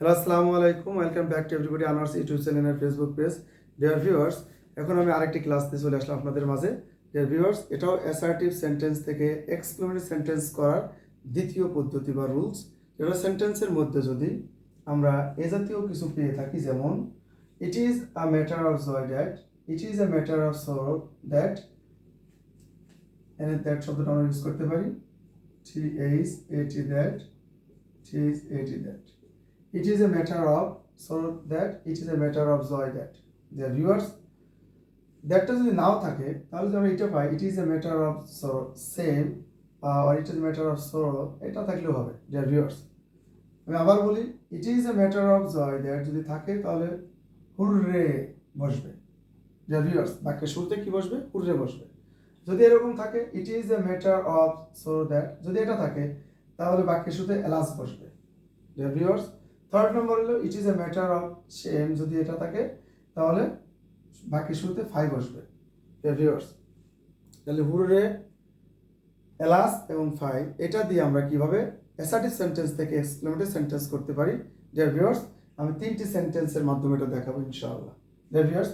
Hello আসসালামু আলাইকুম welcome back to everybody honours YouTube চ্যানেলের ফেসবুক পেজ ডিয়ার ভিউয়ার্স এখন আমি আরেকটি ক্লাস দিয়ে চলে আসলাম আপনাদের মাঝে। ডিয়ার ভিউয়ার্স এটাও অ্যাসার্টিভ সেন্টেন্স থেকে এক্সক্লেমেটিভ সেন্টেন্স করার দ্বিতীয় পদ্ধতি বা রুলস যেটা সেন্টেন্সের মধ্যে যদি আমরা এ জাতীয় কিছু পেয়ে থাকি, যেমন it is a matter of joy that it is a matter of sorrow that এনে দ্যাট শব্দটা আমরা ইউজ করতে পারি। T H A T that T H A T that it is a matter of, so that it is a matter of joy that the viewers. দ্যাটটা যদি নাও থাকে, তাহলে যদি আমরা এটা পাই it is a matter of shame R it is matter of sorrow এটা থাকলেও হবে ডিয়ার ভিউয়ার্স আমি আবার বলি it is a matter of joy that যদি থাকে, তাহলে হুররে বসবে ডিয়ার ভিউয়ার্স বাক্যের শুরুতে কি বসবে? হুররে বসবে। যদি এরকম থাকে it is a matter of so that যদি এটা থাকে, তাহলে বাক্যের শুরুতে এলাস বসবে ডিয়ার ভিউয়ার্স থার্ড নম্বর হলো it is a matter of shame যদি এটা থাকে, তাহলে বাকি শুরুতে ফাইভ আসবে। ভিউয়ার্স তাহলে হুররে এলাস এবং ফাইভ এটা দিয়ে আমরা কীভাবে অ্যাসার্টিভ সেন্টেন্স থেকে এক্সক্লেমেটিভ সেন্টেন্স করতে পারি? ডিয়ার আমি তিনটি সেন্টেন্সের মাধ্যমে এটা দেখাবো ইনশাআল্লাহ। ডিয়ার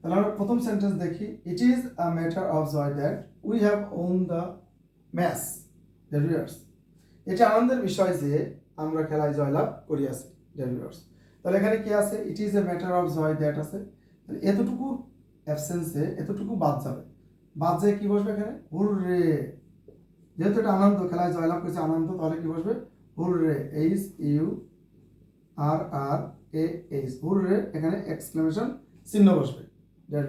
তাহলে আমরা প্রথম সেন্টেন্স দেখি it is a matter of joy that we have won the match dear এটা আনন্দের বিষয় যে আমরা খেলায় জয়লাভ করিয়াছি ডেলিভার্স তাহলে এখানে কি আছে? It is a matter of joy that আছে। এতটুকু অ্যাবসেন্সে এতটুকু বাদ যাবে। বাদ যায় কি বসবে এখানে? হুররে! যেহেতু এটা আনন্দ, খেলায় জয়লাভ করেছে আনন্দ, তাহলে কি বসবে? Hurray! H U R R A H hurray! এখানে এক্সক্লেমেশন চিহ্ন বসবে। ডেট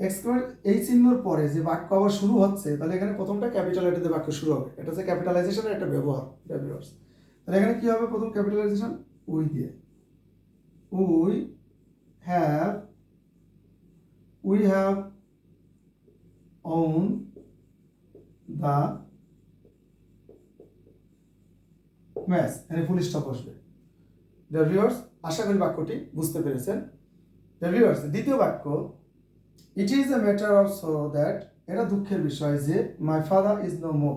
ভিউয়ার্স এক্সক্লেমেট এই চিহ্নর পরে যে বাক্য আবার শুরু হচ্ছে, তাহলে এখানে প্রথমটা ক্যাপিটাল লেটার বাক্য শুরু হবে। এটা হচ্ছে ক্যাপিটালাইজেশনের একটা ব্যবহার ডেট তাহলে এখানে কি হবে প্রথম ক্যাপিটালাইজেশন উই দিয়ে। We have we have won the match এখানে ফুল স্টপ বসবে দ্য ভিউয়ার্স আশা করি বাক্যটি বুঝতে পেরেছেন। দ্য ভিউয়ার্স দ্বিতীয় বাক্য it is a matter of so that এটা দুঃখের বিষয় যে my father is no more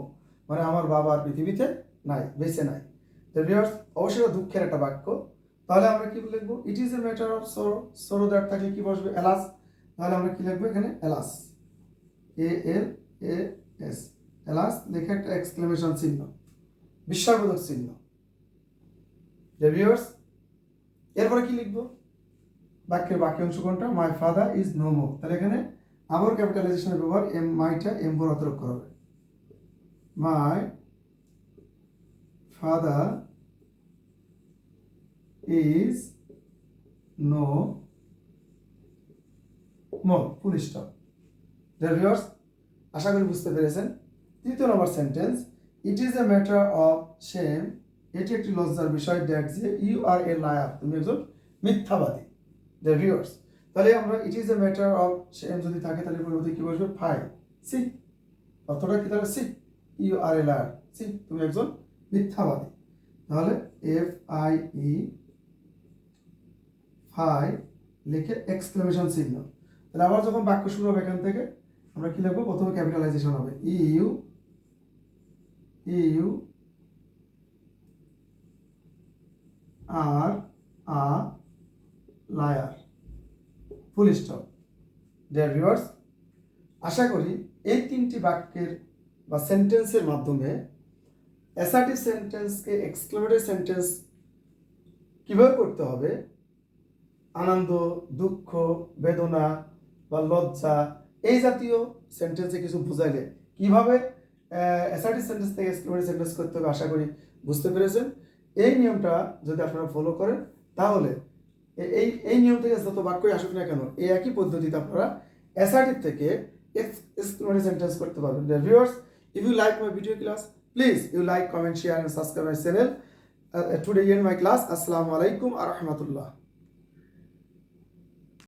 মানে আমার বাবা আর পৃথিবীতে নাই, বেঁচে নাই। অবশ্যই দুঃখের একটা বাক্য। তাহলে আমরা কি লিখব? It is a matter of sorrow sorrow that থাকলে কি বসবে? এলাস তাহলে আমরা কি লিখব এখানে? Alas A L A S alas লেখা একটা এক্সক্লেমেশন চিহ্ন। বিস্ময়বোধক চিহ্ন। এরপরে কি লিখব? বাক্যের বাক্য অংশ কোনটা? My father is no more তাহলে এখানে আবার ক্যাপিটালাইজেশনের ব্যবহার এম মাইটা এম বড় হাতের অক্ষর হবে। My father is no more full stop viewers আশা করি বুঝতে পেরেছেন। তৃতীয় number sentence it is a matter of shame এটি একটি লজ্জার বিষয়, দেখ যে ইউ আর এ লায়ার তুমি একজন মিথ্যাবাদী। দ্য ভিউয়ার্স তাহলে আমরা it is a matter of shame যদি থাকে তাহলে পরিবর্তে কি বসবে? ফাই সি অর্থটা কি তাহলে? See you are a liar see তুমি একজন মিথ্যাবাদী। তাহলে এফ আই ই ফাই লিখে এক্সক্লেমেশন চিহ্ন তাহলে আবার যখন বাক্য শুরু হবে এখান থেকে, আমরা কি লিখব? প্রথমে ক্যাপিটালাইজেশন হবে। E you you are a liar full stop dear viewers আশা করি এই তিনটি বাক্যের বা সেন্টেন্সের মাধ্যমে অ্যাসার্টিভ সেন্টেন্সকে এক্সক্লেমেটিভ সেন্টেন্স কীভাবে করতে হবে? আনন্দ, দুঃখ, বেদনা বা লজ্জা এই জাতীয় সেন্টেন্সে কিছু বোঝাইলে কীভাবে অ্যাসার্টিভ সেন্টেন্স থেকে এক্সক্লেমেটিভ সেন্টেন্স করতে হবে আশা করি বুঝতে পেরেছেন। এই নিয়মটা যদি আপনারা ফলো করেন, তাহলে এই এই নিয়ম থেকে যত বাক্যই আসুক না কেন, এই একই পদ্ধতিতে আপনারা অ্যাসার্টিভ থেকে এক্সক্লেমেটিভ সেন্টেন্স করতে পারবেন। Viewers if you like my video class please you like comment share and subscribe my channel today in my class আসসালামু আলাইকুম আর রহমতুল্লাহ